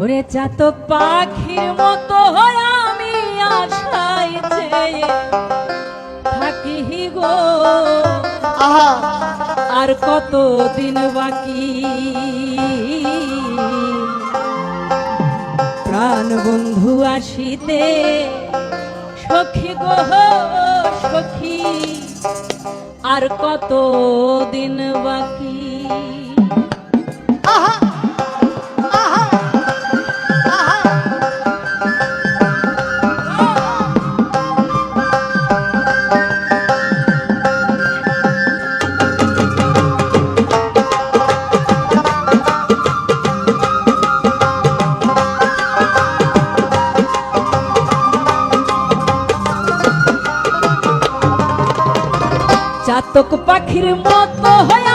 ওরে চাত পাখির মতো আমি আশায় চেয়ে থাকি গো। আর কত দিন বাকি? প্রাণ বন্ধু আসিতে সখী গো সখী। আর কত দিন বাকি? আহা আহা। চাতক পাখির মতো হয়ে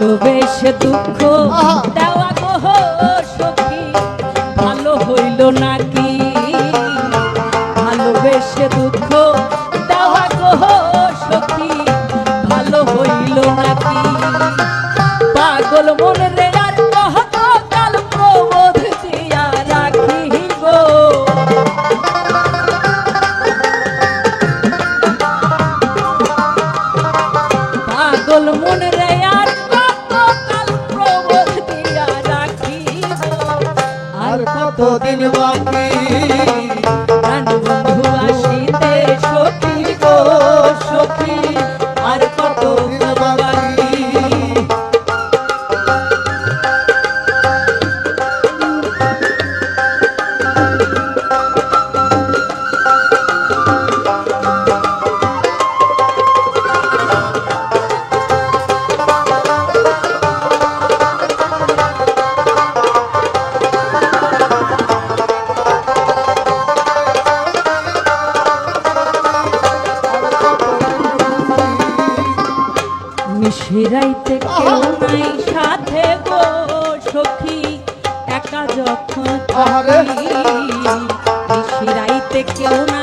ভালোবেসে দুঃখ। দেওয়া গো সখী ভালো হইল নাকি ভালোবেসে দুঃখ দেওয়া গো সখী ভালো হইল নাকি পাগল মনে আর কতদিন বাকি? মিশিরাইতে কেউ নাই সাথে গো সখী একা যখন আহারে। কেউ নাই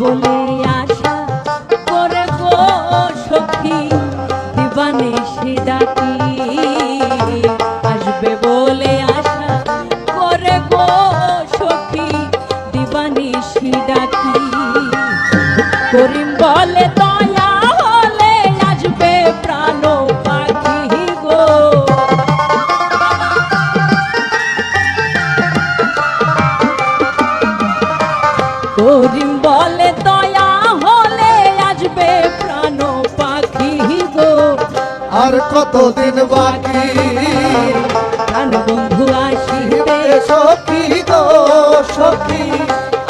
বলে আশা করে গো সখী দিবানে সে ডাকি। আর কতদিন বাকি? বন্ধু আসিবে। সখী গো সখী।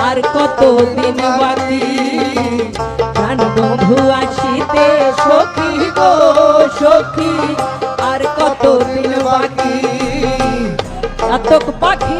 আর কতদিন বাকি? বন্ধু আসিতে সখী গো সখী। আর কতদিন বাকি? আতক পাখি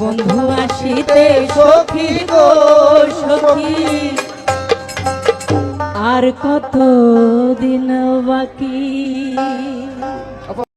বন্ধু আসিতে সখী গো সখী। আর কত দিন বাকি?